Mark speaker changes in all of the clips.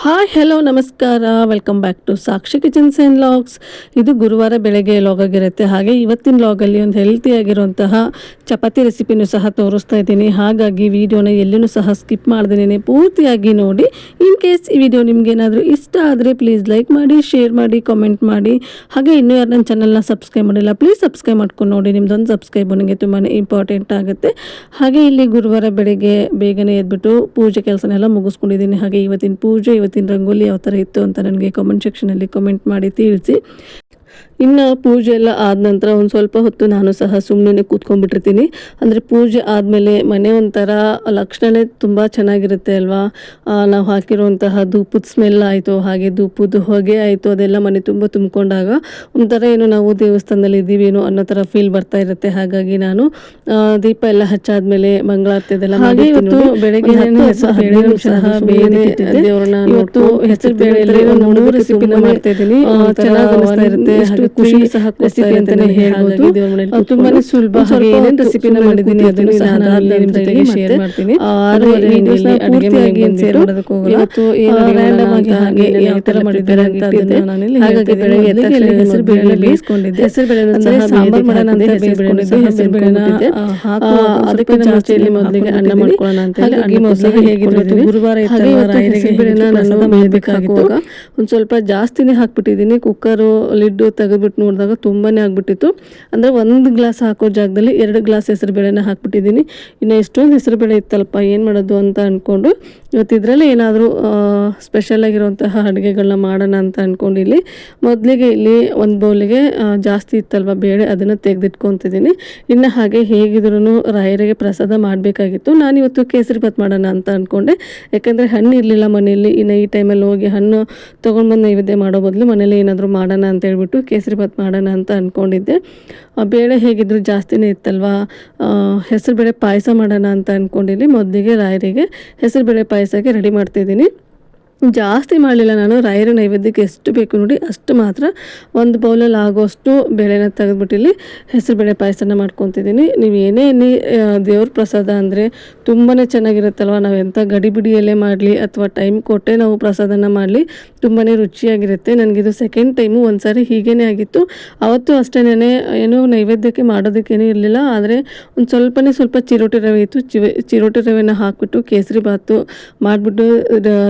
Speaker 1: Hi hello ನಮಸ್ಕಾರ. Welcome back to Sakshi kitchens and vlogs ಇದು ಗುರುವಾರ ಬೆಳಗ್ಗೆ ಲಾಗ್ ಆಗಿರುತ್ತೆ. ಹಾಗೆ ಇವತ್ತಿನ ಲಾಗಲ್ಲಿ ಒಂದು ಹೆಲ್ತಿಯಾಗಿರುವಂತಹ ಚಪಾತಿ ರೆಸಿಪಿನೂ ಸಹ ತೋರಿಸ್ತಾ ಇದ್ದೀನಿ. ಹಾಗಾಗಿ ವಿಡಿಯೋನ ಎಲ್ಲೂ ಸಹ ಸ್ಕಿಪ್ ಮಾಡ್ದೇನೆ ಪೂರ್ತಿಯಾಗಿ ನೋಡಿ. ಇನ್ ಕೇಸ್ ಈ ವಿಡಿಯೋ ನಿಮಗೇನಾದರೂ ಇಷ್ಟ ಆದರೆ ಪ್ಲೀಸ್ ಲೈಕ್ ಮಾಡಿ ಶೇರ್ ಮಾಡಿ ಕಾಮೆಂಟ್ ಮಾಡಿ. ಹಾಗೆ ಇನ್ನೂ ಯಾರು ನನ್ನ ಚಾನಲ್ನ ಸಬ್ಸ್ಕ್ರೈಬ್ ಮಾಡಿಲ್ಲ ಪ್ಲೀಸ್ ಸಬ್ಸ್ಕ್ರೈಬ್ ಮಾಡ್ಕೊಂಡು ನೋಡಿ. ನಿಮ್ದೊಂದು ಸಬ್ಸ್ಕ್ರೈಬ್ ನನಗೆ ತುಂಬಾ ಇಂಪಾರ್ಟೆಂಟ್ ಆಗುತ್ತೆ. ಹಾಗೆ ಇಲ್ಲಿ ಗುರುವಾರ ಬೆಳಗ್ಗೆ ಬೇಗನೆ ಎದ್ಬಿಟ್ಟು ಪೂಜೆ ಕೆಲಸನೆಲ್ಲ ಮುಗಿಸ್ಕೊಂಡಿದ್ದೀನಿ. ಹಾಗೆ ಇವತ್ತಿನ ಪೂಜೆ ಇವತ್ತಿನ ರಂಗೋಲಿ ಯಾವ ಥರ ಇತ್ತು ಅಂತ ನನಗೆ ಕಾಮೆಂಟ್ ಸೆಕ್ಷನಲ್ಲಿ ಕಮೆಂಟ್ ಮಾಡಿ ತಿಳಿಸಿ. ಇನ್ನು ಪೂಜೆ ಎಲ್ಲ ಆದ ನಂತರ ಒಂದು ಸ್ವಲ್ಪ ಹೊತ್ತು ನಾನು ಸಹ ಸುಮ್ಮನೆ ಕೂತ್ಕೊಂಡ್ಬಿಟ್ಟಿರ್ತೀನಿ. ಅಂದರೆ ಪೂಜೆ ಆದಮೇಲೆ ಮನೆ ಒಂಥರ ಲಕ್ಷಣನೇ ತುಂಬ ಚೆನ್ನಾಗಿರುತ್ತೆ ಅಲ್ವಾ? ನಾವು ಹಾಕಿರುವಂತಹ ಧೂಪದ ಸ್ಮೆಲ್ ಆಯಿತು ಹಾಗೆ ಧೂಪದ ಹೊಗೆ ಆಯಿತು ಅದೆಲ್ಲ ಮನೆ ತುಂಬ ತುಂಬಿಕೊಂಡಾಗ ಒಂಥರ ಏನು ನಾವು ದೇವಸ್ಥಾನದಲ್ಲಿ ಇದ್ದೀವಿ ಏನೋ ಅನ್ನೋ ಥರ ಫೀಲ್ ಬರ್ತಾ ಇರುತ್ತೆ. ಹಾಗಾಗಿ ನಾನು ದೀಪ ಎಲ್ಲ ಹಚ್ಚಾದ್ಮೇಲೆ ಮಂಗಳಾರತಿ ಅದೆಲ್ಲ ಹಾಗೆ ಇವತ್ತು ಬೆಳಗ್ಗೆ ಹೆಸರು ಸಹ ಬೇಳೆ ದೇವ್ರನ್ನ ಇವತ್ತು ಹೆಸರು ಬೇಳೆ ರೆಸಿಪಿನ ಮಾಡ್ತಾ ಇದ್ದೀನಿ. ಚೆನ್ನಾಗಿ ಅನಿಸ್ತಾ ಇರುತ್ತೆ. ಖುಷಿ ಸಹ ರೆಸಿಪಿ ಅಂತಾನೆ ಹೇಳ್ಬೋದು. ತುಂಬಾನೇ ಸುಲಭ ಹಾಗೆ ಏನೇನು ರೆಸಿಪಿನ ಮಾಡಿದ್ದೀನಿ ಅದನ್ನು ಸಹ ನಾನು ನಿಮ್ಮ ಜೊತೆಗೆ ಶೇರ್ ಮಾಡ್ತೀನಿ ಆರೂವರೆ ವಿಡಿಯೋಸ್ನ ಪೂರ್ತಿಯಾಗಿ ಏನು ಶೇರ್ ಮಾಡೋದಕ್ಕೆ ಹೋಗಲ್ಲ. ಇವತ್ತು ಏನು ರ್ಯಾಂಡಮ್ ಆಗಿ ಹಾಗೆ ಯಾವ ಥರ ಮಾಡಿದ್ದಾರೆ ಅಂತ ಅದನ್ನ ನಾನು ಇಲ್ಲಿ ಹಾಗಾಗಿ ಬೆಳಗ್ಗೆ ಎದ್ದ ತಕ್ಷಣ ಹೆಸರು ಬೇಳೆ ಬೇಯಿಸ್ಕೊಂಡಿದ್ದೆ. ಹೆಸರು ಬೇಳೆ ಸಹ ಸಾಂಬಾರ್ ಮಾಡೋಣ ಅಂತ ಬೇಯಿಸ್ಕೊಂಡಿದ್ದೆ ಹೆಸರು ಬೇಳೆನ ಅದಕ್ಕೆ ಜಾಸ್ತಿಯಲ್ಲಿ ಮೊದಲಿಗೆ ಅನ್ನ ಮಾಡ್ಕೊಳ್ಳೋಣ ಅಂತ ಹೇಳಿ ಅನ್ನ ಗುರುವಾರ ಹಾಗೆ ಹೆಸರು ಬೇಳೆನ ನಾನು ಒಂದು ಸ್ವಲ್ಪ ಜಾಸ್ತಿನೇ ಹಾಕ್ಬಿಟ್ಟಿದ್ದೀನಿ ಕುಕ್ಕರು ಲಿಡ್ಡು ತೆಗೆದ್ಬಿಟ್ಟು ನೋಡಿದಾಗ ತುಂಬಾ ಆಗ್ಬಿಟ್ಟಿತ್ತು. ಅಂದರೆ ಒಂದು ಗ್ಲಾಸ್ ಹಾಕೋ ಜಾಗದಲ್ಲಿ ಎರಡು ಗ್ಲಾಸ್ ಹೆಸರು ಬೇಳೆನ ಹಾಕ್ಬಿಟ್ಟಿದ್ದೀನಿ. ಇನ್ನು ಎಷ್ಟೊಂದು ಹೆಸರು ಬೇಳೆ ಇತ್ತಲ್ಪ ಏನು ಮಾಡೋದು ಅಂತ ಅಂದ್ಕೊಂಡು ಇವತ್ತು ಇದರಲ್ಲಿ ಏನಾದರೂ ಸ್ಪೆಷಲ್ ಆಗಿರುವಂತಹ ಅಡುಗೆಗಳನ್ನ ಮಾಡೋಣ ಅಂತ ಅಂದ್ಕೊಂಡು ಇಲ್ಲಿ ಮೊದಲಿಗೆ ಇಲ್ಲಿ ಒಂದು ಬೌಲಿಗೆ ಜಾಸ್ತಿ ಇತ್ತಲ್ವ ಬೇಳೆ, ಅದನ್ನು ತೆಗೆದಿಟ್ಕೊತಿದ್ದೀನಿ. ಇನ್ನು ಹಾಗೆ ಹೇಗಿದ್ರೂ ರಾಯರಿಗೆ ಪ್ರಸಾದ ಮಾಡಬೇಕಾಗಿತ್ತು. ನಾನು ಇವತ್ತು ಕೇಸರಿ ಭಾತ್ ಮಾಡೋಣ ಅಂತ ಅಂದ್ಕೊಂಡೆ ಯಾಕೆಂದರೆ ಹಣ್ಣು ಇರಲಿಲ್ಲ ಮನೆಯಲ್ಲಿ. ಇನ್ನು ಈ ಟೈಮಲ್ಲಿ ಹೋಗಿ ಹಣ್ಣು ತೊಗೊಂಡ್ಬಂದು ನೈವೇದ್ಯ ಮಾಡೋ ಬದಲು ಮನೇಲಿ ಏನಾದರೂ ಮಾಡೋಣ ಅಂತ ಹೇಳ್ಬಿಟ್ಟು ಕೇಸರಿ ಭಾತ್ ಮಾಡೋಣ ಅಂತ ಅಂದ್ಕೊಂಡಿದ್ದೆ ಬೇಳೆ ಹೇಗಿದ್ರು ಜಾಸ್ತಿನೇ ಇತ್ತಲ್ವಾ? ಹೆಸರು ಬೇಳೆ ಪಾಯಸ ಮಾಡೋಣ ಅಂತ ಅಂದ್ಕೊಂಡಿಲ್ಲಿ ಮೊದಲಿಗೆ ರಾಯರಿಗೆ. ಹೆಸರು ಬೇಳೆ ಪಾಯಸಕ್ಕೆ ರೆಡಿ ಮಾಡ್ತಿದ್ದೀನಿ. ಜಾಸ್ತಿ ಮಾಡಲಿಲ್ಲ ನಾನು. ರಾಯರ ನೈವೇದ್ಯಕ್ಕೆ ಎಷ್ಟು ಬೇಕು ನೋಡಿ ಅಷ್ಟು ಮಾತ್ರ ಒಂದು ಬೌಲಲ್ಲಿ ಆಗೋಷ್ಟು ಬೇಳೆನ ತೆಗೆದ್ಬಿಟ್ಟು ಇಲ್ಲಿ ಹೆಸರುಬೇಳೆ ಪಾಯಸನ ಮಾಡ್ಕೊತಿದ್ದೀನಿ. ನೀವು ಏನೇ ನೀ ದೇವ್ರ ಪ್ರಸಾದ ಅಂದರೆ ತುಂಬಾ ಚೆನ್ನಾಗಿರುತ್ತಲ್ವ? ನಾವು ಎಂಥ ಗಡಿಬಿಡಿಯಲ್ಲೇ ಮಾಡಲಿ ಅಥವಾ ಟೈಮ್ ಕೊಟ್ಟೆ ನಾವು ಪ್ರಸಾದನ ಮಾಡಲಿ ತುಂಬಾ ರುಚಿಯಾಗಿರುತ್ತೆ. ನನಗಿದು ಸೆಕೆಂಡ್ ಟೈಮು ಒಂದು ಸಾರಿ ಹೀಗೇ ಆಗಿತ್ತು. ಅವತ್ತು ಅಷ್ಟೇನೆ ಏನು ನೈವೇದ್ಯಕ್ಕೆ ಮಾಡೋದಕ್ಕೇನೂ ಇರಲಿಲ್ಲ. ಆದರೆ ಒಂದು ಸ್ವಲ್ಪನೇ ಸ್ವಲ್ಪ ಚಿರೋಟಿ ರವೆ ಇತ್ತು. ಚಿವೆ, ಚಿರೋಟಿ ರವೆನ ಹಾಕಿಬಿಟ್ಟು ಕೇಸರಿ ಬಾತು ಮಾಡಿಬಿಟ್ಟು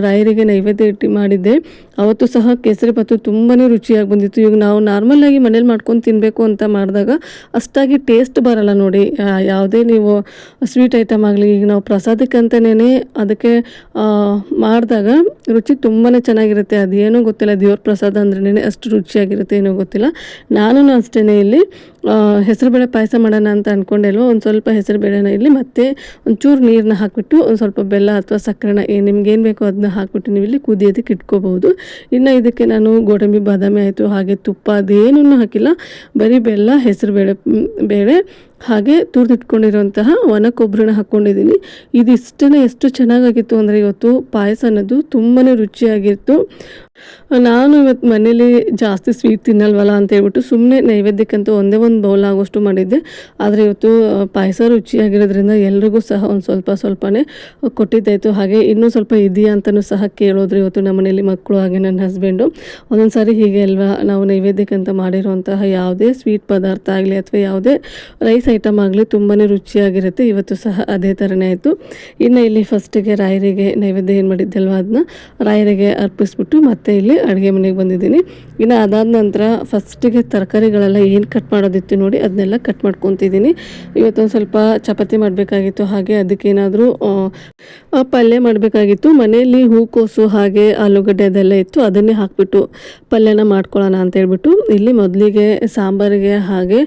Speaker 1: ರಾಯರಿಗೆ ನೈವೇದ್ಯ ಇಟ್ಟು ಮಾಡಿದ್ದೆ. ಅವತ್ತು ಸಹ ಕೇಸರಿ ಬಾತು ತುಂಬಾ ರುಚಿಯಾಗಿ ಬಂದಿತ್ತು. ಈಗ ನಾವು ನಾರ್ಮಲಾಗಿ ಮನೇಲಿ ಮಾಡ್ಕೊಂಡು ತಿನ್ನಬೇಕು ಅಂತ ಮಾಡಿದಾಗ ಅಷ್ಟಾಗಿ ಟೇಸ್ಟ್ ಬರಲ್ಲ ನೋಡಿ. ಯಾವುದೇ ನೀವು ಸ್ವೀಟ್ ಐಟಮ್ ಆಗಲಿ, ಈಗ ನಾವು ಪ್ರಸಾದಕ್ಕೆ ಅಂತಲೇ ಅದಕ್ಕೆ ಮಾಡಿದಾಗ ರುಚಿ ತುಂಬಾ ಚೆನ್ನಾಗಿರುತ್ತೆ. ಅದೇನೋ ಗೊತ್ತಿಲ್ಲ, ದೇವ್ರ ಪ್ರಸಾದ ಅಂದ್ರೇ ಅಷ್ಟು ರುಚಿಯಾಗಿರುತ್ತೆ ಏನೋ ಗೊತ್ತಿಲ್ಲ. ನಾನು ಅಷ್ಟೇ ಇಲ್ಲಿ. ಹೆಸರುಬೇಳೆ ಪಾಯಸ ಮಾಡೋಣ ಅಂತ ಅಂದ್ಕೊಂಡೆಲ್ವ ಒಂದು ಸ್ವಲ್ಪ ಹೆಸರುಬೇಳೆನ ಇಲ್ಲಿ ಮತ್ತೆ ಒಂಚೂರು ನೀರನ್ನ ಹಾಕಿಬಿಟ್ಟು ಒಂದು ಸ್ವಲ್ಪ ಬೆಲ್ಲ ಅಥವಾ ಸಕ್ಕರೆನ ಏನು ನಿಮ್ಗೇನು ಬೇಕೋ ಅದನ್ನ ಹಾಕಿಬಿಟ್ಟು ನೀವು ಇಲ್ಲಿ ಕುದಿಯೋದಕ್ಕೆ ಇಟ್ಕೋಬಹುದು. ಇನ್ನು ಇದಕ್ಕೆ ನಾನು ಗೋಡಂಬಿ, ಬಾದಾಮಿ ಆಯಿತು, ಹಾಗೆ ತುಪ್ಪ ಅದೇನೂ ಹಾಕಿಲ್ಲ. ಬರೀ ಬೆಲ್ಲ ಹೆಸರುಬೇಳೆ ಬೇಳೆ ಬೇಳೆ ಹಾಗೆ ತುರಿದಿಟ್ಕೊಂಡಿರುವಂತಹ ಒಣ ಕೊಬ್ಬರಿನ ಹಾಕ್ಕೊಂಡಿದ್ದೀನಿ ಇದಿಷ್ಟೇ ಎಷ್ಟು ಚೆನ್ನಾಗಾಗಿತ್ತು ಅಂದರೆ ಇವತ್ತು ಪಾಯಸ ಅನ್ನೋದು ತುಂಬಾ ರುಚಿಯಾಗಿತ್ತು. ನಾನು ಇವತ್ತು ಮನೇಲಿ ಜಾಸ್ತಿ ಸ್ವೀಟ್ ತಿನ್ನಲ್ವಲ್ಲ ಅಂತ ಹೇಳ್ಬಿಟ್ಟು ಸುಮ್ಮನೆ ನೈವೇದ್ಯಕ್ಕಂತ ಒಂದೇ ಒಂದು ಬೌಲ್ ಆಗೋಷ್ಟು ಮಾಡಿದ್ದೆ. ಆದರೆ ಇವತ್ತು ಪಾಯಸ ರುಚಿಯಾಗಿರೋದ್ರಿಂದ ಎಲ್ರಿಗೂ ಸಹ ಒಂದು ಸ್ವಲ್ಪ ಸ್ವಲ್ಪನೇ ಕೊಟ್ಟಿದ್ದಾಯಿತು. ಹಾಗೆ ಇನ್ನೂ ಸ್ವಲ್ಪ ಇದೆಯಾ ಅಂತಲೂ ಸಹ ಕೇಳೋದ್ರು ಇವತ್ತು ನಮ್ಮ ಮನೇಲಿ ಮಕ್ಕಳು ಹಾಗೆ ನನ್ನ ಹಸ್ಬೆಂಡು ಒಂದೊಂದು ಸಾರಿ ಹೀಗೆ ಅಲ್ವಾ, ನಾವು ನೈವೇದ್ಯಕ್ಕಂತ ಮಾಡಿರುವಂತಹ ಯಾವುದೇ ಸ್ವೀಟ್ ಪದಾರ್ಥ ಆಗಲಿ ಅಥವಾ ಯಾವುದೇ ರೈಸ್ ಐಟಮ್ ಆಗಲಿ ತುಂಬಾ ರುಚಿಯಾಗಿರುತ್ತೆ. ಇವತ್ತು ಸಹ ಅದೇ ಥರನೇ ಆಯಿತು. ಇನ್ನು ಇಲ್ಲಿ ಫಸ್ಟಿಗೆ ರಾಯರಿಗೆ ನೈವೇದ್ಯ ಏನು ಮಾಡಿದ್ದಲ್ವ ಅದನ್ನ ರಾಯರಿಗೆ ಅರ್ಪಿಸ್ಬಿಟ್ಟು ಮತ್ತೆ ಇಲ್ಲಿ ಅಡುಗೆ ಮನೆಗೆ ಬಂದಿದ್ದೀನಿ. ಇನ್ನು ಅದಾದ ನಂತರ ಫಸ್ಟಿಗೆ ತರಕಾರಿಗಳೆಲ್ಲ ಏನು ಕಟ್ ಮಾಡೋದಿತ್ತು ನೋಡಿ ಅದನ್ನೆಲ್ಲ ಕಟ್ ಮಾಡ್ಕೊತಿದ್ದೀನಿ. ಇವತ್ತೊಂದು ಸ್ವಲ್ಪ ಚಪಾತಿ ಮಾಡಬೇಕಾಗಿತ್ತು. ಹಾಗೆ ಅದಕ್ಕೇನಾದರೂ ಪಲ್ಯ ಮಾಡಬೇಕಾಗಿತ್ತು. ಮನೆಯಲ್ಲಿ ಹೂಕೋಸು ಹಾಗೆ ಆಲೂಗಡ್ಡೆ ಅದೆಲ್ಲ ಇತ್ತು. ಅದನ್ನೇ ಹಾಕ್ಬಿಟ್ಟು ಪಲ್ಯನ ಮಾಡ್ಕೊಳ್ಳೋಣ ಅಂತ ಹೇಳ್ಬಿಟ್ಟು ಇಲ್ಲಿ ಮೊದಲಿಗೆ ಸಾಂಬಾರಿಗೆ ಹಾಗೆ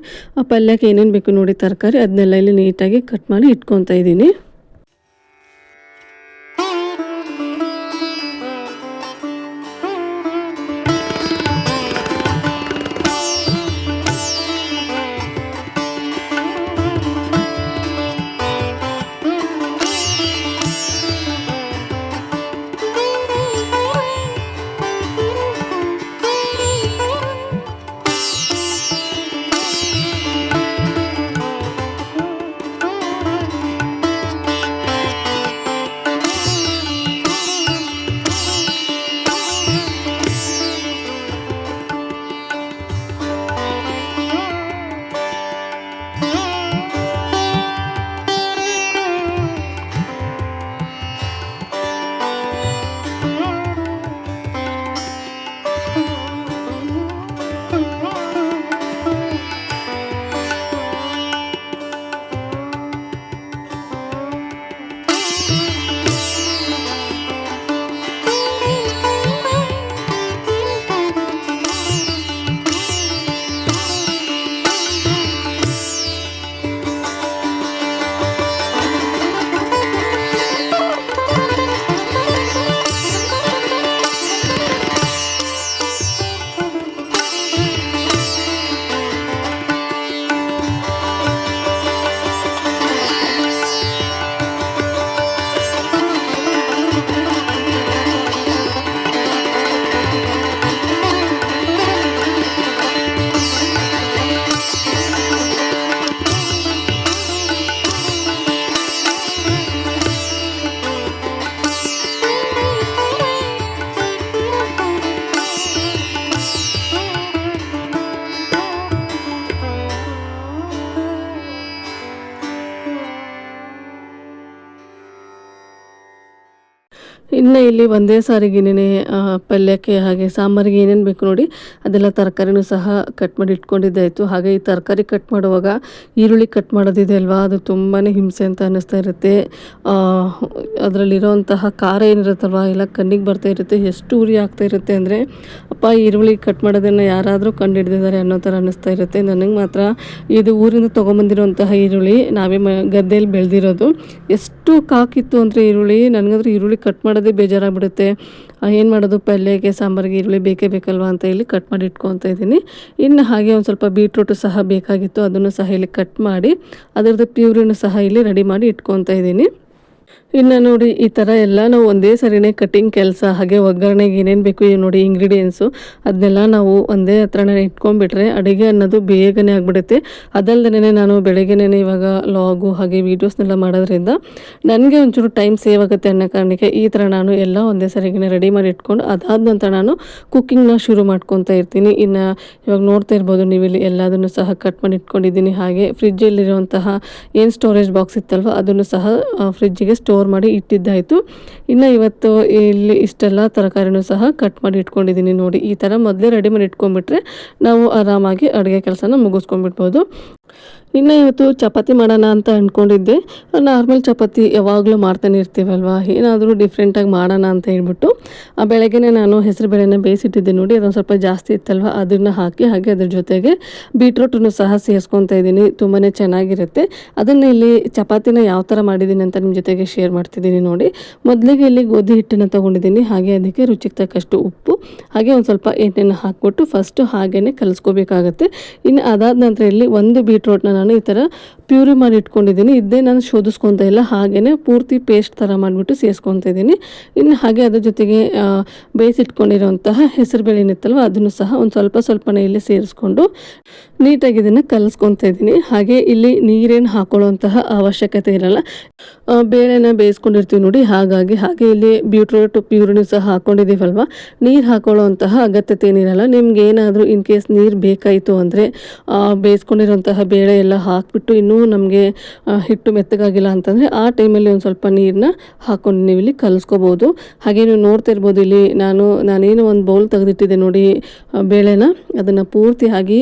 Speaker 1: ಪಲ್ಯಕ್ಕೆ ಏನೇನು ಬೇಕು ನೋಡಿ. ತರಕಾರಿ ಅದನ್ನೆಲ್ಲ ಇಲ್ಲಿ ನೀಟಾಗಿ ಕಟ್ ಮಾಡಿ ಇಟ್ಕೊತಾ ಇದ್ದೀನಿ. ಇಲ್ಲಿ ಒಂದೇ ಸಾರಿಗೆ ಏನೇನೆ ಪಲ್ಯಕ್ಕೆ ಹಾಗೆ ಸಾಂಬಾರಿಗೆ ಏನೇನು ಬೇಕು ನೋಡಿ, ಅದೆಲ್ಲ ತರಕಾರಿನೂ ಸಹ ಕಟ್ ಮಾಡಿ ಇಟ್ಕೊಂಡಿದ್ದಾಯಿತು. ಹಾಗೆ ಈ ತರಕಾರಿ ಕಟ್ ಮಾಡುವಾಗ ಈರುಳ್ಳಿ ಕಟ್ ಮಾಡೋದಿದೆ ಅಲ್ವಾ? ಅದು ತುಂಬಾ ಹಿಂಸೆ ಅಂತ ಅನ್ನಿಸ್ತಾ ಇರುತ್ತೆ. ಅದರಲ್ಲಿರೋಂತಹ ಖಾರ ಏನಿರುತ್ತಲ್ವ? ಎಲ್ಲ ಕಣ್ಣಿಗೆ ಬರ್ತಾ ಇರುತ್ತೆ. ಎಷ್ಟು ಉರಿ ಆಗ್ತಾ ಇರುತ್ತೆ ಅಂದರೆ, ಅಪ್ಪ, ಈರುಳ್ಳಿ ಕಟ್ ಮಾಡೋದನ್ನು ಯಾರಾದರೂ ಕಂಡು ಹಿಡಿದಿದ್ದಾರೆ ಅನ್ನೋ ಥರ ಅನ್ನಿಸ್ತಾ ಇರುತ್ತೆ. ನನಗೆ ಮಾತ್ರ ಇದು ಊರಿಂದ ತೊಗೊಂಬಂದಿರುವಂತಹ ಈರುಳ್ಳಿ, ನಾವೇ ಮ ಗದ್ದೆಯಲ್ಲಿ ಬೆಳೆದಿರೋದು. ಎಷ್ಟು ಕಾಕಿತ್ತು ಅಂದರೆ ಈರುಳ್ಳಿ, ನನಗಂದ್ರೆ ಈರುಳ್ಳಿ ಕಟ್ ಮಾಡೋದೇ ಬೇಜಾರಾಗ್ಬಿಡುತ್ತೆ ಏನು ಮಾಡೋದು? ಪಲ್ಯಕ್ಕೆ ಸಾಂಬಾರಿಗೆ ಈರುಳ್ಳಿ ಬೇಕೇ ಬೇಕಲ್ವಾ ಅಂತ ಇಲ್ಲಿ ಕಟ್ ಮಾಡಿ ಇಟ್ಕೊತಾ ಇದ್ದೀನಿ. ಇನ್ನು ಹಾಗೆ ಒಂದು ಸ್ವಲ್ಪ ಬೀಟ್ರೂಟು ಸಹ ಬೇಕಾಗಿತ್ತು. ಅದನ್ನು ಸಹ ಇಲ್ಲಿ ಕಟ್ ಮಾಡಿ, ಅದರದ್ದು ಪ್ಯೂರಿನೂ ಸಹ ಇಲ್ಲಿ ರೆಡಿ ಮಾಡಿ ಇಟ್ಕೊತಾ ಇದ್ದೀನಿ. ಇನ್ನು ನೋಡಿ ಈ ಥರ ಎಲ್ಲ ನಾವು ಒಂದೇ ಸರಿನೇ ಕಟಿಂಗ್ ಕೆಲಸ, ಹಾಗೆ ಒಗ್ಗರಣೆಗೆ ಏನೇನು ಬೇಕು ನೋಡಿ ಇಂಗ್ರೀಡಿಯೆಂಟ್ಸು ಅದನ್ನೆಲ್ಲ ನಾವು ಒಂದೇ ಹತ್ರನೇ ಇಟ್ಕೊಂಡ್ಬಿಟ್ರೆ ಅಡುಗೆ ಅನ್ನೋದು ಬೇಗನೆ ಆಗಿಬಿಡುತ್ತೆ. ಅದಲ್ಲದೇ ನಾನು ಬೆಳಗ್ಗೆನೇ ಇವಾಗ ಲಾಗು ಹಾಗೆ ವೀಡಿಯೋಸ್ನೆಲ್ಲ ಮಾಡೋದ್ರಿಂದ ನನಗೆ ಒಂಚೂರು ಟೈಮ್ ಸೇವ್ ಆಗುತ್ತೆ ಅನ್ನೋ ಕಾರಣಕ್ಕೆ ಈ ಥರ ನಾನು ಎಲ್ಲ ಒಂದೇ ಸರಿಗೆ ರೆಡಿ ಮಾಡಿ ಇಟ್ಕೊಂಡು ಅದಾದ ನಂತರ ನಾನು ಕುಕ್ಕಿಂಗ್ನ ಶುರು ಮಾಡ್ಕೊತಾ ಇರ್ತೀನಿ. ಇನ್ನು ಇವಾಗ ನೋಡ್ತಾ ಇರ್ಬೋದು ನೀವು ಇಲ್ಲಿ ಎಲ್ಲದನ್ನು ಸಹ ಕಟ್ ಮಾಡಿ ಇಟ್ಕೊಂಡಿದ್ದೀನಿ. ಹಾಗೆ ಫ್ರಿಜ್ಜಲ್ಲಿರುವಂತಹ ಏನು ಸ್ಟೋರೇಜ್ ಬಾಕ್ಸ್ ಇತ್ತಲ್ವ ಅದನ್ನು ಸಹ ಫ್ರಿಜ್ಜಿಗೆ ಸ್ಟೋರ್ ಮಾಡಿ ಇಟ್ಟಿದ್ದಾಯಿತು. ಇನ್ನು ಇವತ್ತು ಇಲ್ಲಿ ಇಷ್ಟೆಲ್ಲ ತರಕಾರಿನೂ ಸಹ ಕಟ್ ಮಾಡಿ ಇಟ್ಕೊಂಡಿದ್ದೀನಿ ನೋಡಿ. ಈ ಥರ ಮೊದಲೇ ರೆಡಿ ಮಾಡಿ ಇಟ್ಕೊಂಡ್ಬಿಟ್ರೆ ನಾವು ಆರಾಮಾಗಿ ಅಡುಗೆ ಕೆಲಸನ ಮುಗಿಸ್ಕೊಂಡ್ಬಿಡ್ಬೋದು. ಇನ್ನು ಇವತ್ತು ಚಪಾತಿ ಮಾಡೋಣ ಅಂತ ಅಂದ್ಕೊಂಡಿದ್ದೆ ನಾರ್ಮಲ್ ಚಪಾತಿ ಯಾವಾಗಲೂ ಮಾಡ್ತಾನೆ ಇರ್ತೀವಲ್ವ? ಏನಾದರೂ ಡಿಫ್ರೆಂಟಾಗಿ ಮಾಡೋಣ ಅಂತ ಹೇಳ್ಬಿಟ್ಟು, ಆ ಬೆಳಗ್ಗೆ ನಾನು ಹೆಸರು ಬೇಳೆನ ಬೇಯಿಸಿಟ್ಟಿದ್ದೆ ನೋಡಿ, ಅದೊಂದು ಸ್ವಲ್ಪ ಜಾಸ್ತಿ ಇತ್ತಲ್ವ? ಅದನ್ನು ಹಾಕಿ ಹಾಗೆ ಅದ್ರ ಜೊತೆಗೆ ಬೀಟ್ರೋಟನ್ನು ಸಹ ಸೇರಿಸ್ಕೊತಾ ಇದ್ದೀನಿ. ತುಂಬಾ ಚೆನ್ನಾಗಿರುತ್ತೆ. ಅದನ್ನು ಇಲ್ಲಿ ಚಪಾತಿನ ಯಾವ ಥರ ಮಾಡಿದ್ದೀನಿ ಅಂತ ನಿಮ್ಮ ಜೊತೆಗೆ ಶೇರ್ ಮಾಡ್ತಿದ್ದೀನಿ ನೋಡಿ. ಮೊದಲಿಗೆ ಇಲ್ಲಿ ಗೋಧಿ ಹಿಟ್ಟನ್ನು ತೊಗೊಂಡಿದ್ದೀನಿ. ಹಾಗೆ ಅದಕ್ಕೆ ರುಚಿಗೆ ತಕ್ಕಷ್ಟು ಉಪ್ಪು, ಹಾಗೆ ಒಂದು ಸ್ವಲ್ಪ ಎಣ್ಣೆನ ಹಾಕ್ಬಿಟ್ಟು ಫಸ್ಟು ಹಾಗೇ ಕಲಿಸ್ಕೋಬೇಕಾಗತ್ತೆ. ಇನ್ನು ಅದಾದ ನಂತರ ಇಲ್ಲಿ ಒಂದು ಬೀಟ್ರೋಟ್ನ ನಾನು ಈ ಥರ ಪ್ಯೂರಿ ಮಾಡಿ ಇಟ್ಕೊಂಡಿದ್ದೀನಿ. ಇದೇ ನಾನು ಶೋಧಿಸ್ಕೊತಾ ಇಲ್ಲ. ಹಾಗೆಯೇ ಪೂರ್ತಿ ಪೇಸ್ಟ್ ಥರ ಮಾಡಿಬಿಟ್ಟು ಸೇರಿಸ್ಕೊತಾ ಇದ್ದೀನಿ. ಇನ್ನು ಹಾಗೆ ಅದ್ರ ಜೊತೆಗೆ ಬೇಯಿಸಿಟ್ಕೊಂಡಿರೋಂತಹ ಹೆಸರುಬೇಳೆ ಇತ್ತಲ್ವ, ಅದನ್ನು ಸಹ ಒಂದು ಸ್ವಲ್ಪ ಸ್ವಲ್ಪನೇ ಇಲ್ಲಿ ಸೇರಿಸ್ಕೊಂಡು ನೀಟಾಗಿ ಇದನ್ನು ಕಲಿಸ್ಕೊತಾ ಇದ್ದೀನಿ. ಹಾಗೆ ಇಲ್ಲಿ ನೀರೇನು ಹಾಕೊಳ್ಳುವಂತಹ ಅವಶ್ಯಕತೆ ಇರಲ್ಲ. ಬೇಳೆನ ಬೇಯಿಸ್ಕೊಂಡಿರ್ತೀವಿ ನೋಡಿ. ಹಾಗಾಗಿ ಹಾಗೆ ಇಲ್ಲಿ ಬೀಟ್ರೋಟ್ ಪ್ಯೂರಿನೂ ಸಹ ಹಾಕ್ಕೊಂಡಿದ್ದೀವಲ್ವ ನೀರು ಹಾಕೊಳ್ಳುವಂತಹ ಅಗತ್ಯತೆ ಏನಿರಲ್ಲ. ನಿಮ್ಗೆ ಏನಾದರೂ ಇನ್ ಕೇಸ್ ನೀರು ಬೇಕಾಯಿತು ಅಂದರೆ ಬೇಯಿಸ್ಕೊಂಡಿರೋಂತಹ ಬೇಳೆ ಎಲ್ಲ ಹಾಕಿಬಿಟ್ಟು ಇನ್ನೂ ನಮಗೆ ಹಿಟ್ಟು ಮೆತ್ತಗಾಗಿಲ್ಲ ಅಂತಂದರೆ ಆ ಟೈಮಲ್ಲಿ ಒಂದು ಸ್ವಲ್ಪ ನೀರನ್ನ ಹಾಕ್ಕೊಂಡು ನೀವು ಇಲ್ಲಿ ಕಲಿಸ್ಕೋಬೋದು. ಹಾಗೆ ನೀವು ನೋಡ್ತಾ ಇರ್ಬೋದು ಇಲ್ಲಿ ನಾನು, ನಾನೇನು ಒಂದು ಬೌಲ್ ತೆಗೆದಿಟ್ಟಿದ್ದೆ ನೋಡಿ ಬೇಳೆನ. ಅದನ್ನು ಪೂರ್ತಿಯಾಗಿ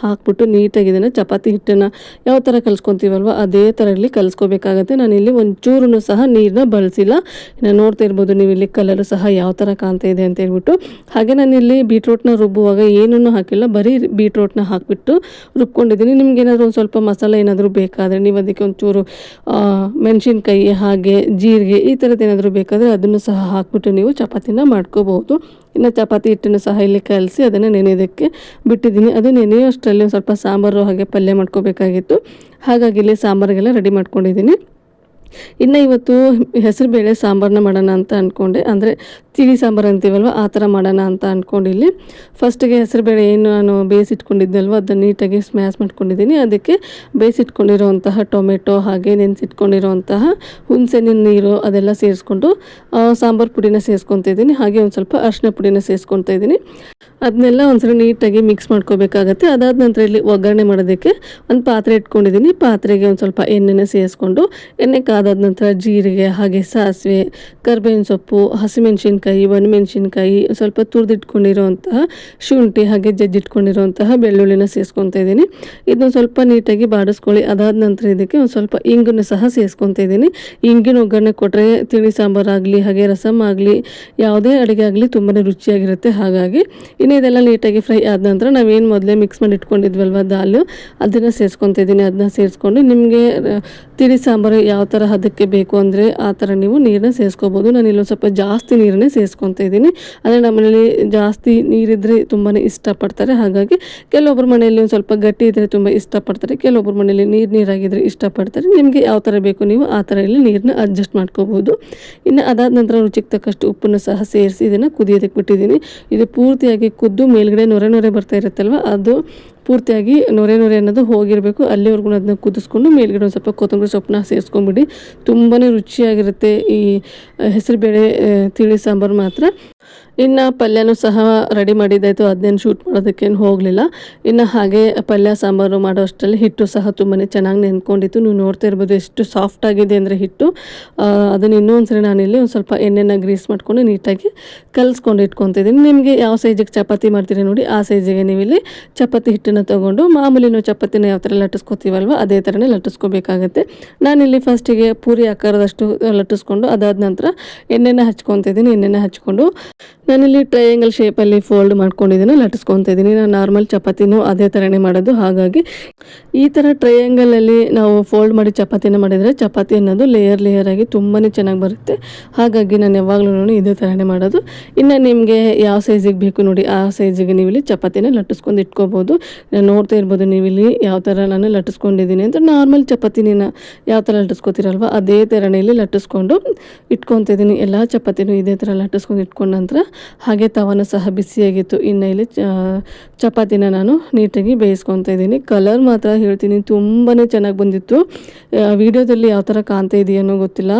Speaker 1: ಹಾಕ್ಬಿಟ್ಟು ನೀಟಾಗಿ ಇದನ್ನು ಚಪಾತಿ ಹಿಟ್ಟನ್ನು ಯಾವ ಥರ ಕಲಿಸ್ಕೊತೀವಲ್ವ ಅದೇ ಥರ ಇಲ್ಲಿ ಕಲಿಸ್ಕೋಬೇಕಾಗತ್ತೆ. ನಾನಿಲ್ಲಿ ಒಂಚೂರು ಸಹ ನೀರನ್ನ ಬಳಸಿಲ್ಲ. ನಾನು ನೋಡ್ತಾ ಇರ್ಬೋದು ನೀವು ಇಲ್ಲಿ ಕಲರ್ ಸಹ ಯಾವ ಥರ ಕಾಣ್ತಾ ಇದೆ ಅಂತ ಹೇಳ್ಬಿಟ್ಟು. ಹಾಗೆ ನಾನಿಲ್ಲಿ ಬೀಟ್ರೋಟ್ನ ರುಬ್ಬುವಾಗ ಏನೂ ಹಾಕಿಲ್ಲ. ಬರೀ ಬೀಟ್ರೋಟ್ನ ಹಾಕಿಬಿಟ್ಟು ರುಬ್ಕೊಂಡಿದ್ದೀನಿ. ನಿಮ್ಗೆ ಏನಾದರೂ ಒಂದು ಸ್ವಲ್ಪ ಮಸಾಲೆ ಏನಾದರೂ ಬೇಕಾದರೆ ನೀವು ಅದಕ್ಕೆ ಒಂಚೂರು ಮೆಣಸಿನ್ಕಾಯಿ, ಹಾಗೆ ಜೀರಿಗೆ ಈ ಥರದ್ದು ಏನಾದರೂ ಬೇಕಾದರೆ ಅದನ್ನು ಸಹ ಹಾಕ್ಬಿಟ್ಟು ನೀವು ಚಪಾತಿನ ಮಾಡ್ಕೋಬಹುದು. ಇನ್ನು ಚಪಾತಿ ಹಿಟ್ಟನ್ನು ಸಹ ಇಲ್ಲಿ ಕಲಸಿ ಅದನ್ನು ನೆನೆಯೋದಕ್ಕೆ ಬಿಟ್ಟಿದ್ದೀನಿ. ಅದು ನೆನೆಯೋಷ್ಟರಲ್ಲಿ ಸ್ವಲ್ಪ ಸಾಂಬಾರು ಹಾಗೆ ಪಲ್ಯ ಮಾಡ್ಕೋಬೇಕಾಗಿತ್ತು. ಹಾಗಾಗಿ ಇಲ್ಲಿ ಸಾಂಬಾರಿಗೆಲ್ಲ ರೆಡಿ ಮಾಡ್ಕೊಂಡಿದ್ದೀನಿ. ಇನ್ನು ಇವತ್ತು ಹೆಸರುಬೇಳೆ ಸಾಂಬಾರನ್ನ ಮಾಡೋಣ ಅಂತ ಅಂದ್ಕೊಂಡೆ ಅಂದರೆ ತಿಳಿ ಸಾಂಬಾರು ಅಂತೀವಲ್ವ? ಆ ಥರ ಮಾಡೋಣ ಅಂತ ಅಂದ್ಕೊಂಡಿಲ್ಲಿ ಫಸ್ಟಿಗೆ ಹೆಸರುಬೇಳೆ ಏನು ನಾನು ಬೇಯಿಸಿಟ್ಕೊಂಡಿದ್ದಲ್ವ ಅದನ್ನು ನೀಟಾಗಿ ಸ್ಮ್ಯಾಶ್ ಮಾಡ್ಕೊಂಡಿದ್ದೀನಿ. ಅದಕ್ಕೆ ಬೇಯಿಸಿಟ್ಕೊಂಡಿರೋವಂತಹ ಟೊಮೆಟೊ ಹಾಗೆ ನೆನೆಸಿಟ್ಕೊಂಡಿರೋವಂತಹ ಹುಣಸೆಹಣ್ಣಿನ ನೀರು ಅದೆಲ್ಲ ಸೇರಿಸ್ಕೊಂಡು ಸಾಂಬಾರು ಪುಡಿನ ಸೇರಿಸ್ಕೊತಿದ್ದೀನಿ ಹಾಗೆ ಒಂದು ಸ್ವಲ್ಪ ಅರಿಶಿನ ಪುಡಿನ ಸೇರಿಸ್ಕೊತಾ ಇದ್ದೀನಿ. ಅದನ್ನೆಲ್ಲ ಒಂದ್ಸಲ ನೀಟಾಗಿ ಮಿಕ್ಸ್ ಮಾಡ್ಕೋಬೇಕಾಗತ್ತೆ. ಅದಾದ ನಂತರ ಇಲ್ಲಿ ಒಗ್ಗರಣೆ ಮಾಡೋದಕ್ಕೆ ಒಂದು ಪಾತ್ರೆ ಇಟ್ಕೊಂಡಿದ್ದೀನಿ. ಪಾತ್ರೆಗೆ ಒಂದು ಸ್ವಲ್ಪ ಎಣ್ಣೆನ ಸೇರಿಸ್ಕೊಂಡು, ಎಣ್ಣೆ ಕಾದಾದ ನಂತರ ಜೀರಿಗೆ ಹಾಗೆ ಸಾಸಿವೆ, ಕರ್ಬೇವಿನ ಸೊಪ್ಪು, ಹಸಿಮೆಣ್ಸಿನ್ಕಾಯಿ ಒಣಮೆಣ್ಸಿನ್ಕಾಯಿ ಸ್ವಲ್ಪ ತುರಿದಿಟ್ಕೊಂಡಿರೋಂತಹ ಶುಂಠಿ ಹಾಗೆ ಜಜ್ಜಿಟ್ಕೊಂಡಿರುವಂತಹ ಬೆಳ್ಳುಳ್ಳಿನ ಸೇರಿಸ್ಕೊತಾ ಇದ್ದೀನಿ. ಇದನ್ನ ಸ್ವಲ್ಪ ನೀಟಾಗಿ ಬಾಡಿಸ್ಕೊಳ್ಳಿ. ಅದಾದ ನಂತರ ಇದಕ್ಕೆ ಒಂದು ಸ್ವಲ್ಪ ಇಂಗನ್ನು ಸಹ ಸೇರಿಸ್ಕೊತಾ ಇದ್ದೀನಿ. ಇಂಗಿನ ಒಗ್ಗರಣೆ ಕೊಟ್ಟರೆ ತಿಳಿ ಸಾಂಬಾರಾಗಲಿ ಹಾಗೆ ರಸಮ್ ಆಗಲಿ, ಯಾವುದೇ ಅಡುಗೆ ಆಗಲಿ ತುಂಬಾ ರುಚಿಯಾಗಿರುತ್ತೆ. ಹಾಗಾಗಿ ಇನ್ನು ಇದೆಲ್ಲ ನೀಟಾಗಿ ಫ್ರೈ ಆದ ನಂತರ ನಾವೇನು ಮೊದಲೇ ಮಿಕ್ಸ್ ಮಾಡಿ ಇಟ್ಕೊಂಡಿದ್ವಲ್ವ ದಾಲು ಅದನ್ನು ಸೇರಿಸ್ಕೊತಾ ಇದ್ದೀನಿ. ಅದನ್ನ ಸೇರಿಸ್ಕೊಂಡು ನಿಮಗೆ ತಿಳಿ ಸಾಂಬಾರು ಯಾವ ಥರ ಹದಕ್ಕೆ ಬೇಕು ಅಂದರೆ ಆ ಥರ ನೀವು ನೀರನ್ನ ಸೇರಿಸ್ಕೋಬೋದು ನಾನು ಇಲ್ಲೊಂದು ಸ್ವಲ್ಪ ಜಾಸ್ತಿ ನೀರನ್ನೇ ಸೇರಿಸ್ಕೊತಾ ಇದ್ದೀನಿ. ಅಂದರೆ ನಮ್ಮನೇಲಿ ಜಾಸ್ತಿ ನೀರಿದ್ದರೆ ತುಂಬಾ ಇಷ್ಟಪಡ್ತಾರೆ. ಹಾಗಾಗಿ ಕೆಲವೊಬ್ಬರ ಮನೆಯಲ್ಲಿ ಒಂದು ಸ್ವಲ್ಪ ಗಟ್ಟಿ ಇದ್ದರೆ ತುಂಬ ಇಷ್ಟಪಡ್ತಾರೆ. ಕೆಲವೊಬ್ಬರ ಮನೆಯಲ್ಲಿ ನೀರು ನೀರಾಗಿದ್ದರೆ ಇಷ್ಟಪಡ್ತಾರೆ. ನಿಮಗೆ ಯಾವ ಥರ ಬೇಕು ನೀವು ಆ ಥರ ಇಲ್ಲಿ ನೀರನ್ನ ಅಡ್ಜಸ್ಟ್ ಮಾಡ್ಕೋಬೋದು. ಇನ್ನು ಅದಾದ ನಂತರ ರುಚಿಗೆ ತಕ್ಕಷ್ಟು ಉಪ್ಪನ್ನು ಸಹ ಸೇರಿಸಿ ಇದನ್ನು ಕುದಿಯೋದಕ್ಕೆ ಬಿಟ್ಟಿದ್ದೀನಿ. ಇದು ಪೂರ್ತಿಯಾಗಿ ಕುದ್ದು ಮೇಲ್ಗಡೆ ನೊರೆ ನೊರೆ ಬರ್ತಾ ಇರುತ್ತಲ್ವ? ಅದು ಪೂರ್ತಿಯಾಗಿ ನೊರೆ ನೊರೆ ಅನ್ನೋದು ಹೋಗಿರಬೇಕು. ಅಲ್ಲಿವರೆಗೂ ಅದನ್ನ ಕುದಿಸ್ಕೊಂಡು ಮೇಲ್ಗಡೆ ಒಂದು ಸ್ವಲ್ಪ ಕೊತ್ತಂಬರಿ ಸೊಪ್ಪನ್ನ ಸೇರಿಸ್ಕೊಂಡ್ಬಿಡಿ. ತುಂಬಾ ರುಚಿಯಾಗಿರುತ್ತೆ ಈ ಹೆಸರುಬೇಳೆ ತಿಳಿ ಸಾಂಬಾರು ಮಾತ್ರ. ಇನ್ನು ಪಲ್ಯನೂ ಸಹ ರೆಡಿ ಮಾಡಿದ್ದಾಯಿತು. ಅದನ್ನೇನು ಶೂಟ್ ಮಾಡೋದಕ್ಕೇನು ಹೋಗಲಿಲ್ಲ. ಇನ್ನು ಹಾಗೆ ಪಲ್ಯ, ಸಾಂಬಾರು ಮಾಡೋ ಅಷ್ಟರಲ್ಲಿ ಹಿಟ್ಟು ಸಹ ತುಂಬಾ ಚೆನ್ನಾಗಿ ನೆನ್ಕೊಂಡಿತ್ತು. ನೀವು ನೋಡ್ತಾ ಇರ್ಬೋದು ಎಷ್ಟು ಸಾಫ್ಟ್ ಆಗಿದೆ ಅಂದರೆ ಹಿಟ್ಟು. ಅದನ್ನು ಇನ್ನೊಂದು ಸರಿ ನಾನಿಲ್ಲಿ ಒಂದು ಸ್ವಲ್ಪ ಎಣ್ಣೆನ ಗ್ರೀಸ್ ಮಾಡ್ಕೊಂಡು ನೀಟಾಗಿ ಕಲಿಸ್ಕೊಂಡು ಇಟ್ಕೊತಿದ್ದೀನಿ. ನಿಮಗೆ ಯಾವ ಸೈಜಿಗೆ ಚಪಾತಿ ಮಾಡ್ತೀರಿ ನೋಡಿ, ಆ ಸೈಜಿಗೆ ನೀವಿಲ್ಲಿ ಚಪಾತಿ ಹಿಟ್ಟನ್ನು ತೊಗೊಂಡು ಮಾಮೂಲಿ ನಾವು ಚಪಾತಿನ ಯಾವ ಥರ ಲಟ್ಟಿಸ್ಕೋತೀವಲ್ವ, ಅದೇ ಥರನೇ ಲಟ್ಟಿಸ್ಕೋಬೇಕಾಗತ್ತೆ. ನಾನಿಲ್ಲಿ ಫಸ್ಟಿಗೆ ಪೂರಿ ಆಕಾರದಷ್ಟು ಲಟ್ಟಿಸ್ಕೊಂಡು ಅದಾದ ನಂತರ ಎಣ್ಣೆನ ಹಚ್ಕೊತಿದ್ದೀನಿ. ಎಣ್ಣೆನ ಹಚ್ಕೊಂಡು ನಾನಿಲ್ಲಿ ಟ್ರಯಾಂಗಲ್ ಶೇಪಲ್ಲಿ ಫೋಲ್ಡ್ ಮಾಡ್ಕೊಂಡಿದ್ದೀನಿ, ಲಟ್ಟಿಸ್ಕೊತಾ ಇದ್ದೀನಿ. ನಾನು ನಾರ್ಮಲ್ ಚಪಾತಿನೂ ಅದೇ ಥರನೇ ಮಾಡೋದು. ಹಾಗಾಗಿ ಈ ಥರ ಟ್ರಯಾಂಗಲಲ್ಲಿ ನಾವು ಫೋಲ್ಡ್ ಮಾಡಿ ಚಪಾತಿನ ಮಾಡಿದರೆ ಚಪಾತಿ ಅನ್ನೋದು ಲೇಯರ್ ಲೇಯರ್ ಆಗಿ ತುಂಬಾ ಚೆನ್ನಾಗಿ ಬರುತ್ತೆ. ಹಾಗಾಗಿ ನಾನು ಯಾವಾಗಲೂ ಇದೇ ಥರನೇ ಮಾಡೋದು. ಇನ್ನು ನಿಮಗೆ ಯಾವ ಸೈಜಿಗೆ ಬೇಕು ನೋಡಿ, ಆ ಸೈಜಿಗೆ ನೀವು ಇಲ್ಲಿ ಚಪಾತಿನ ಲಟ್ಟಿಸ್ಕೊಂಡು ಇಟ್ಕೋಬೋದು. ನಾನು ನೋಡ್ತಾ ಇರ್ಬೋದು ನೀವು ಇಲ್ಲಿ ಯಾವ ಥರ ನಾನು ಲಟ್ಟಿಸ್ಕೊಂಡಿದ್ದೀನಿ ಅಂತ. ನಾರ್ಮಲ್ ಚಪಾತಿನ ಯಾವ ಥರ ಲಟ್ಟಿಸ್ಕೊತೀರಲ್ವ, ಅದೇ ಥರನೇ ಇಲ್ಲಿ ಲಟ್ಟಿಸ್ಕೊಂಡು ಇಟ್ಕೊತಿದ್ದೀನಿ ಎಲ್ಲ ಚಪಾತಿನೂ ಇದೇ ಥರ ಲಟ್ಟಿಸ್ಕೊಂಡು ಇಟ್ಕೊಂಡ ನಂತರ ಹಾಗೆ ತವನ ಸಹ ಬಿಸಿಯಾಗಿತ್ತು. ಇನ್ನು ಇಲ್ಲಿ ಚಪಾತಿನ ನಾನು ನೀಟಾಗಿ ಬೇಯಿಸ್ಕೊತಾ ಇದ್ದೀನಿ. ಕಲರ್ ಮಾತ್ರ ಹೇಳ್ತೀನಿ. ತುಂಬಾ ಚೆನ್ನಾಗಿ ಬಂದಿತ್ತು. ವಿಡಿಯೋದಲ್ಲಿ ಯಾವ ಥರ ಕಾಣ್ತಾ ಇದೆಯನ್ನೋ ಗೊತ್ತಿಲ್ಲ.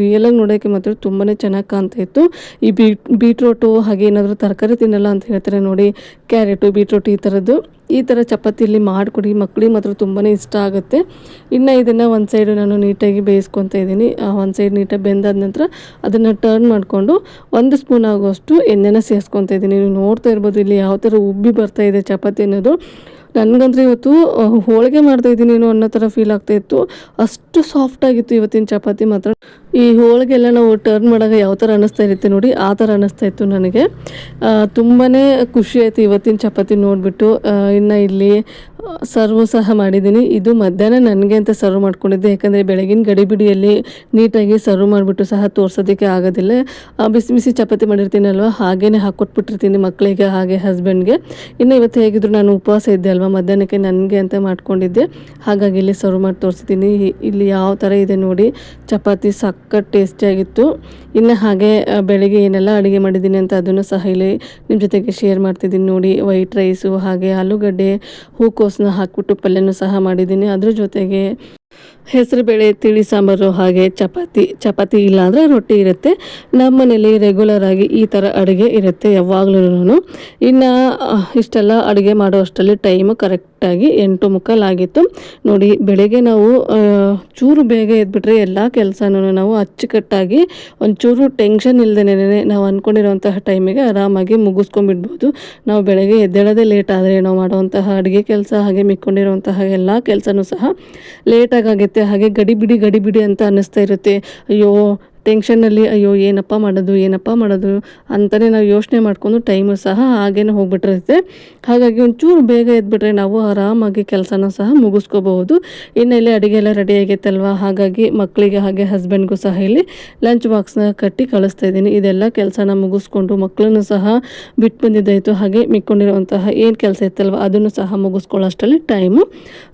Speaker 1: ರಿಯಲಾಗಿ ನೋಡೋಕ್ಕೆ ಮಾತ್ರ ತುಂಬಾ ಚೆನ್ನಾಗಿ ಕಾಣ್ತಾ ಇತ್ತು. ಈ ಬೀಟ್, ಬೀಟ್ರೋಟು ಹಾಗೆ ಏನಾದರೂ ತರಕಾರಿ ತಿನ್ನಲ್ಲ ಅಂತ ಹೇಳ್ತಾರೆ ನೋಡಿ. ಕ್ಯಾರೆಟು, ಬೀಟ್ರೋಟ್ ಈ ಥರದ್ದು. ಈ ಥರ ಚಪಾತಿಯಲ್ಲಿ ಮಾಡಿಕೊಡಿ. ಮಕ್ಕಳಿಗೆ ಮಾತ್ರ ತುಂಬಾ ಇಷ್ಟ ಆಗುತ್ತೆ. ಇನ್ನು ಇದನ್ನು ಒಂದು ಸೈಡು ನಾನು ನೀಟಾಗಿ ಬೇಯಿಸ್ಕೊತ ಇದ್ದೀನಿ. ಒಂದು ಸೈಡ್ ನೀಟಾಗಿ ಬೆಂದಾದ ನಂತರ ಅದನ್ನು ಟರ್ನ್ ಮಾಡಿಕೊಂಡು ಒಂದು ಸ್ಪೂನ್ ಆಗುವಷ್ಟು ಎಣ್ಣೆನ ಸೇರಿಸ್ಕೊತಾ ಇದ್ದೀನಿ. ನೀವು ನೋಡ್ತಾ ಇರ್ಬೋದು, ಇಲ್ಲಿ ಯಾವ ಥರ ಉಬ್ಬಿ ಬರ್ತಾ ಇದೆ ಚಪಾತಿ ಅನ್ನೋದು. ನನಗಂದ್ರೆ ಇವತ್ತು ಹೋಳಿಗೆ ಮಾಡ್ತಾ ಇದ್ದೀನಿ ಏನೋ ಅನ್ನೋ ಥರ ಫೀಲ್ ಆಗ್ತಾ ಇತ್ತು. ಅಷ್ಟು ಸಾಫ್ಟ್ ಆಗಿತ್ತು ಇವತ್ತಿನ ಚಪಾತಿ ಮಾತ್ರ. ಈ ಹೋಳಿಗೆಲ್ಲ ನಾವು ಟರ್ನ್ ಮಾಡಾಗ ಯಾವ ಥರ ಅನ್ನಿಸ್ತಾ ಇರುತ್ತೆ ನೋಡಿ, ಆ ಥರ ಅನ್ನಿಸ್ತಾ ಇತ್ತು ನನಗೆ. ತುಂಬಾ ಖುಷಿ ಆಯಿತು ಇವತ್ತಿನ ಚಪಾತಿ ನೋಡಿಬಿಟ್ಟು. ಇನ್ನು ಇಲ್ಲಿ ಸರ್ವ್ ಸಹ ಮಾಡಿದ್ದೀನಿ. ಇದು ಮಧ್ಯಾಹ್ನ ನನಗೆ ಅಂತ ಸರ್ವ್ ಮಾಡ್ಕೊಂಡಿದ್ದೆ, ಯಾಕಂದರೆ ಬೆಳಗಿನ ಗಡಿಬಿಡಿಯಲ್ಲಿ ನೀಟಾಗಿ ಸರ್ವ್ ಮಾಡಿಬಿಟ್ಟು ಸಹ ತೋರ್ಸೋದಕ್ಕೆ ಆಗೋದಿಲ್ಲ. ಬಿಸಿ ಬಿಸಿ ಚಪಾತಿ ಮಾಡಿರ್ತೀನಲ್ವ ಹಾಗೇ ಹಾಕ್ಕೊಟ್ಬಿಟ್ಟಿರ್ತೀನಿ ಮಕ್ಕಳಿಗೆ ಹಾಗೆ ಹಸ್ಬೆಂಡ್ಗೆ ಇನ್ನು ಇವತ್ತು ಹೇಗಿದ್ರು ನಾನು ಉಪವಾಸ ಇದ್ದೆ ಅಲ್ವಾ, ಮಧ್ಯಾಹ್ನಕ್ಕೆ ನನಗೆ ಅಂತ ಮಾಡ್ಕೊಂಡಿದ್ದೆ. ಹಾಗಾಗಿ ಇಲ್ಲಿ ಸರ್ವ್ ಮಾಡಿ ತೋರಿಸ್ತೀನಿ ಇಲ್ಲಿ ಯಾವ ಥರ ಇದೆ ನೋಡಿ, ಚಪಾತಿ ಸಖತ್ ಟೇಸ್ಟಿಯಾಗಿತ್ತು. ಇನ್ನು ಹಾಗೆ ಬೆಳಗ್ಗೆ ಏನೆಲ್ಲ ಅಡುಗೆ ಮಾಡಿದ್ದೀನಿ ಅಂತ ಅದನ್ನು ಸಹ ಇಲ್ಲಿ ನಿಮ್ಮ ಜೊತೆಗೆ ಶೇರ್ ಮಾಡ್ತಿದ್ದೀನಿ ನೋಡಿ. ವೈಟ್ ರೈಸು ಹಾಗೆ ಆಲೂಗಡ್ಡೆ ಹೂಕೋಸನ್ನ ಹಾಕಿಬಿಟ್ಟು ಪಲ್ಯನೂ ಸಹ ಮಾಡಿದ್ದೀನಿ. ಅದ್ರ ಜೊತೆಗೆ ಹೆಸರುಬೇಳೆ ತಿಳಿ ಸಾಂಬಾರು, ಹಾಗೆ ಚಪಾತಿ. ಚಪಾತಿ ಇಲ್ಲ ಅಂದರೆ ರೊಟ್ಟಿ ಇರುತ್ತೆ. ನಮ್ಮ ಮನೇಲಿ ರೆಗ್ಯುಲರ್ ಆಗಿ ಈ ಥರ ಅಡುಗೆ ಇರುತ್ತೆ ಯಾವಾಗಲೂ ಇನ್ನು ಇಷ್ಟೆಲ್ಲ ಅಡುಗೆ ಮಾಡೋ ಅಷ್ಟರಲ್ಲಿ ಟೈಮು ಕರೆಕ್ಟಾಗಿ ಎಂಟು ಮುಕ್ಕಾಲು ಆಗಿತ್ತು ನೋಡಿ, ಬೆಳಗ್ಗೆ ನಾವು ಚೂರು ಬೇಗ ಎದ್ಬಿಟ್ರೆ ಎಲ್ಲ ಕೆಲಸನೂ ನಾವು ಅಚ್ಚುಕಟ್ಟಾಗಿ, ಒಂಚೂರು ಟೆನ್ಷನ್ ಇಲ್ಲದೇನೆ ನಾವು ಅಂದ್ಕೊಂಡಿರೋಂತಹ ಟೈಮಿಗೆ ಆರಾಮಾಗಿ ಮುಗಿಸ್ಕೊಂಡ್ಬಿಡ್ಬೋದು. ನಾವು ಬೆಳಗ್ಗೆ ಎದ್ದೇಳೋದೇ ಲೇಟ್ ಆದರೆ ನಾವು ಮಾಡುವಂತಹ ಅಡುಗೆ ಕೆಲಸ, ಹಾಗೆ ಮಿಕ್ಕೊಂಡಿರುವಂತಹ ಎಲ್ಲ ಕೆಲಸನೂ ಸಹ ಲೇಟಾಗಿ ಆಗುತ್ತೆ ಹಾಗೆ ಗಡಿಬಿಡಿ ಗಡಿಬಿಡಿ ಅಂತ ಅನ್ನಿಸ್ತಾ ಇರುತ್ತೆ. ಅಯ್ಯೋ ಟೆನ್ಷನ್ನಲ್ಲಿ, ಅಯ್ಯೋ, ಏನಪ್ಪ ಮಾಡೋದು ಏನಪ್ಪ ಮಾಡೋದು? ಅಂತಲೇ ನಾವು ಯೋಚನೆ ಮಾಡ್ಕೊಂಡು ಟೈಮು ಸಹ ಹಾಗೇನೆ ಹೋಗ್ಬಿಟ್ಟಿರುತ್ತೆ. ಹಾಗಾಗಿ ಒಂಚೂರು ಬೇಗ ಎದ್ಬಿಟ್ರೆ ನಾವು ಆರಾಮಾಗಿ ಕೆಲಸನ ಸಹ ಮುಗಿಸ್ಕೋಬಹುದು. ಇನ್ನು ಇಲ್ಲಿ ಅಡುಗೆ ಎಲ್ಲ ರೆಡಿ ಆಗೈತಲ್ವ? ಹಾಗಾಗಿ ಮಕ್ಕಳಿಗೆ ಹಾಗೆ ಹಸ್ಬೆಂಡ್ಗೂ ಸಹ ಇಲ್ಲಿ ಲಂಚ್ ಬಾಕ್ಸ್ನ ಕಟ್ಟಿ ಕಳಿಸ್ತಾ ಇದ್ದೀನಿ. ಇದೆಲ್ಲ ಕೆಲಸನ ಮುಗಿಸ್ಕೊಂಡು ಮಕ್ಕಳನ್ನು ಸಹ ಬಿಟ್ಟು ಬಂದಿದ್ದಾಯಿತು. ಹಾಗೆ ಮಿಕ್ಕೊಂಡಿರುವಂತಹ ಏನು ಕೆಲಸ ಇತ್ತಲ್ವ, ಅದನ್ನು ಸಹ ಮುಗಿಸ್ಕೊಳ್ಳೋ ಅಷ್ಟರಲ್ಲಿ ಟೈಮು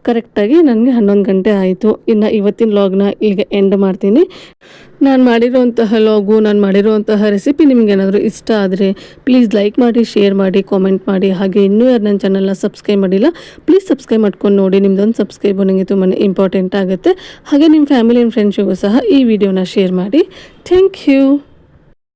Speaker 1: ಕರೆಕ್ಟಾಗಿ ನನಗೆ ಹನ್ನೊಂದು ಗಂಟೆ ಆಯಿತು. ಇನ್ನು ಇವತ್ತಿನ ಲಾಗ್ನ ಈಗ ಎಂಡ್ ಮಾಡ್ತೀನಿ. ನಾನು ಮಾಡಿರುವಂತಹ ಲಾಗು ನಾನು ಮಾಡಿರುವಂತಹ ರೆಸಿಪಿ ನಿಮಗೇನಾದರೂ ಇಷ್ಟ ಆದರೆ ಪ್ಲೀಸ್ ಲೈಕ್ ಮಾಡಿ ಶೇರ್ ಮಾಡಿ ಕಾಮೆಂಟ್ ಮಾಡಿ. ಹಾಗೆ ಇನ್ನೂ ಯಾರು ನನ್ನ ಚಾನಲ್ನ ಸಬ್ಸ್ಕ್ರೈಬ್ ಮಾಡಿಲ್ಲ ಪ್ಲೀಸ್ ಸಬ್ಸ್ಕ್ರೈಬ್ ಮಾಡ್ಕೊಂಡು ನೋಡಿ. ನಿಮ್ದೊಂದು ಸಬ್ಸ್ಕ್ರೈಬ್ ನನಗೆ ತುಂಬಾ ಇಂಪಾರ್ಟೆಂಟ್ ಆಗುತ್ತೆ. ಹಾಗೆ ನಿಮ್ಮ ಫ್ಯಾಮಿಲಿ ಆ್ಯಂಡ್ ಫ್ರೆಂಡ್ಸಿಗೂ ಸಹ ಈ ವಿಡಿಯೋನ ಶೇರ್ ಮಾಡಿ. Thank you